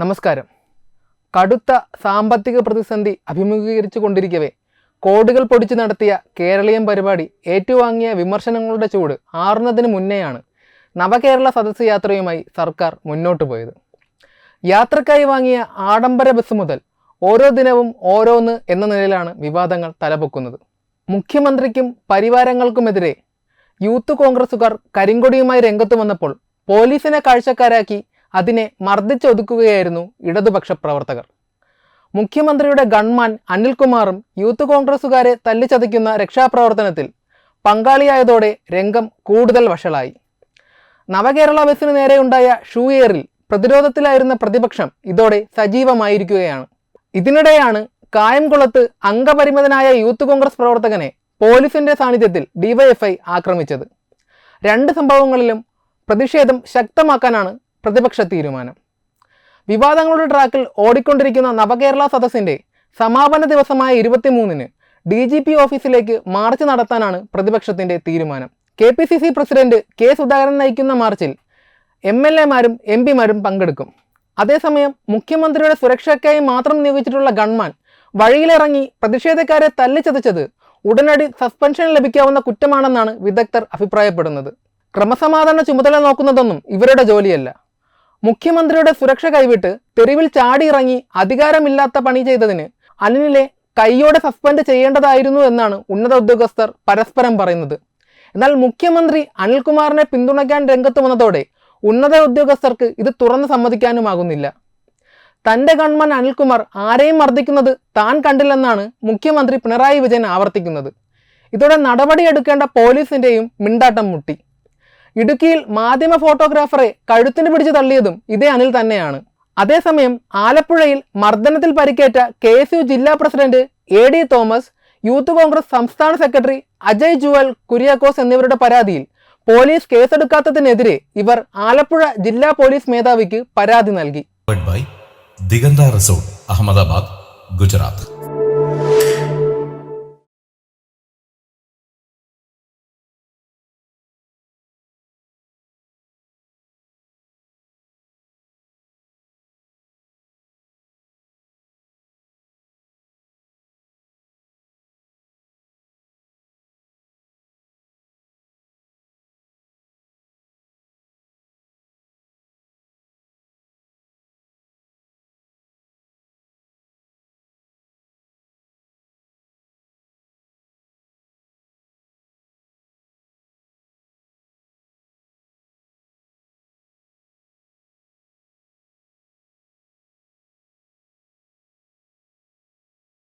നമസ്കാരം. കടുത്ത സാമ്പത്തിക പ്രതിസന്ധി അഭിമുഖീകരിച്ചു കൊണ്ടിരിക്കവേ കോടികൾ പൊടിച്ചു നടത്തിയ കേരളീയം പരിപാടി ഏറ്റുവാങ്ങിയ വിമർശനങ്ങളുടെ ചൂട് ആറുന്നതിന് മുന്നെയാണ് നവകേരള സദസ് യാത്രയുമായി സർക്കാർ മുന്നോട്ട് പോയത്. യാത്രക്കായി വാങ്ങിയ ആഡംബര ബസ് മുതൽ ഓരോ ദിനവും ഓരോന്ന് എന്ന നിലയിലാണ് വിവാദങ്ങൾ തലപൊക്കുന്നത്. മുഖ്യമന്ത്രിക്കും പരിവാരങ്ങൾക്കുമെതിരെ യൂത്ത് കോൺഗ്രസുകാർ കരിങ്കൊടിയുമായി രംഗത്ത് വന്നപ്പോൾ പോലീസിനെ കാഴ്ചക്കാരാക്കി അതിനെ മർദ്ദിച്ചൊതുക്കുകയായിരുന്നു ഇടതുപക്ഷ പ്രവർത്തകർ. മുഖ്യമന്ത്രിയുടെ ഗൺമാൻ അനിൽകുമാറും യൂത്ത് കോൺഗ്രസുകാരെ തല്ലിച്ചതയ്ക്കുന്ന രക്ഷാപ്രവർത്തനത്തിൽ പങ്കാളിയായതോടെ രംഗം കൂടുതൽ വഷളായി. നവകേരള ബസ്സിന് നേരെയുണ്ടായ ഷൂയേറിൽ പ്രതിരോധത്തിലായിരുന്ന പ്രതിപക്ഷം ഇതോടെ സജീവമായിരിക്കുകയാണ്. ഇതിനിടെയാണ് കായംകുളത്ത് അംഗപരിമിതനായ യൂത്ത് കോൺഗ്രസ് പ്രവർത്തകനെ പോലീസിന്റെ സാന്നിധ്യത്തിൽ ഡിവൈഎഫ്ഐ ആക്രമിച്ചത്. രണ്ട് സംഭവങ്ങളിലും പ്രതിഷേധം ശക്തമാക്കാനാണ് പ്രതിപക്ഷ തീരുമാനം. വിവാദങ്ങളുടെ ട്രാക്കിൽ ഓടിക്കൊണ്ടിരിക്കുന്ന നവകേരള സദസ്സിന്റെ സമാപന ദിവസമായ ഇരുപത്തിമൂന്നിന് ഡി ജി പി ഓഫീസിലേക്ക് മാർച്ച് നടത്താനാണ് പ്രതിപക്ഷത്തിന്റെ തീരുമാനം. K P C C president K Sudhakaran നയിക്കുന്ന മാർച്ചിൽ എം എൽ എമാരും എം പിമാരും പങ്കെടുക്കും. അതേസമയം മുഖ്യമന്ത്രിയുടെ സുരക്ഷയ്ക്കായി മാത്രം നിയോഗിച്ചിട്ടുള്ള ഗൺമാൻ വഴിയിലിറങ്ങി പ്രതിഷേധക്കാരെ തല്ലിച്ചതച്ചത് ഉടനടി സസ്പെൻഷൻ ലഭിക്കാവുന്ന കുറ്റമാണെന്നാണ് വിദഗ്ധർ അഭിപ്രായപ്പെടുന്നത്. ക്രമസമാധാന ചുമതല നോക്കുന്നതൊന്നും ഇവരുടെ ജോലിയല്ല. മുഖ്യമന്ത്രിയുടെ സുരക്ഷ കൈവിട്ട് തെരുവിൽ ചാടിയിറങ്ങി അധികാരമില്ലാത്ത പണി ചെയ്തതിന് അനിലിനെ കൈയോടെ സസ്പെൻഡ് ചെയ്യേണ്ടതായിരുന്നു എന്നാണ് ഉന്നത ഉദ്യോഗസ്ഥർ പരസ്പരം പറയുന്നത്. എന്നാൽ മുഖ്യമന്ത്രി അനിൽകുമാറിനെ പിന്തുണയ്ക്കാൻ രംഗത്ത് വന്നതോടെ ഉന്നത ഉദ്യോഗസ്ഥർക്ക് ഇത് തുറന്ന് സമ്മതിക്കാനുമാകുന്നില്ല. തന്റെ ഗവൺമെന്റ് അനിൽകുമാർ ആരെയും മർദ്ദിക്കുന്നത് താൻ കണ്ടില്ലെന്നാണ് മുഖ്യമന്ത്രി പിണറായി വിജയൻ ആവർത്തിക്കുന്നത്. ഇതോടെ നടപടിയെടുക്കേണ്ട പോലീസിന്റെയും മിണ്ടാട്ടം മുട്ടി. ഇടുക്കിയിൽ മാധ്യമ ഫോട്ടോഗ്രാഫറെ കഴുത്തിന് പിടിച്ചു തള്ളിയതും ഇതേ അനിൽ തന്നെയാണ് അതേസമയം ആലപ്പുഴയിൽ മർദ്ദനത്തിൽ പരിക്കേറ്റ കെ എസ് യു ജില്ലാ president A D Thomas Youth Congress സംസ്ഥാന സെക്രട്ടറി അജയ് ജുവൽ കുര്യാക്കോസ് എന്നിവരുടെ പരാതിയിൽ പോലീസ് കേസെടുക്കാത്തതിനെതിരെ ഇവർ ആലപ്പുഴ ജില്ലാ പോലീസ് മേധാവിക്ക് പരാതി നൽകി ദിഗന്ത റിസോർട്ട് അഹമ്മദാബാദ് ഗുജറാത്ത്.